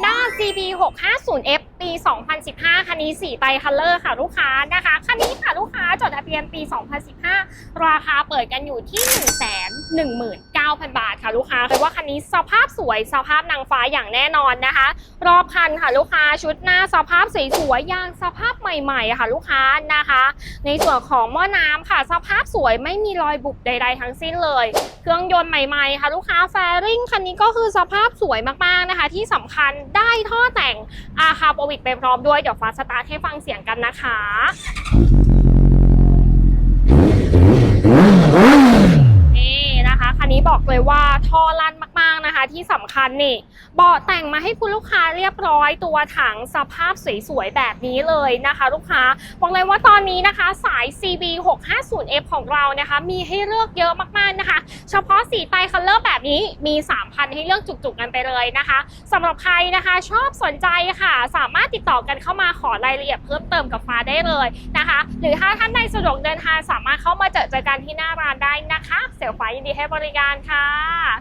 Honda CB 650F ปี 2015 คันนี้สีไตคัลเลอร์ค่ะลูกค้านะคะ คันนี้ค่ะลูกค้าจดทะเบียนปี 2015 ราคาเปิดกันอยู่ที่ 9,000 บาทค่ะลูกค้าคือว่าคันนี้สภาพสวยสภาพนางฟ้าอย่างแน่นอนนะคะ รอบคันค่ะลูกค้าชุดหน้าสภาพสวยๆยางสภาพใหม่ๆค่ะลูกค้านะคะ ในส่วนของหม้อน้ำค่ะสภาพสวยไม่มีรอยบุบใด ๆ ทั้งสิ้นเลย เครื่องยนต์ใหม่ๆ ค่ะลูกค้าแฟริงคันนี้ก็คือสภาพสวยมากๆนะคะ ที่สำคัญได้ท่อแต่งอาคาโปวิดไปพร้อมด้วยเดี๋ยวฟ้าสตาร์ทให้ฟังเสียงกันนะคะ นี่นะคะคันนี้ บอกเลยว่าท่อลั่นมากๆนะคะ ที่สำคัญนี่เบาะแต่งมาให้คุณลูกค้าเรียบร้อยตัวถังสภาพสวยๆแบบนี้เลยนะคะ ลูกค้าบอกเลยว่าตอนนี้นะคะสาย CB 650F ของเรานะคะ มีให้เลือกเยอะมากๆนะคะ เฉพาะสีไตคัลเลอร์แบบนี้มี 3,000 ให้เลือกจุกๆกันไปเลยนะคะสำหรับใครนะคะชอบสนใจค่ะ สามารถติดต่อกันเข้ามาขอรายละเอียดเพิ่มเติมกับฟ้าได้เลยนะคะ หรือถ้าท่านใดสะดวกเดินทางสามารถเข้ามาเจอเจอกันที่หน้าร้านได้ นะคะเซลฟ้ายินดีให้บริการค่ะ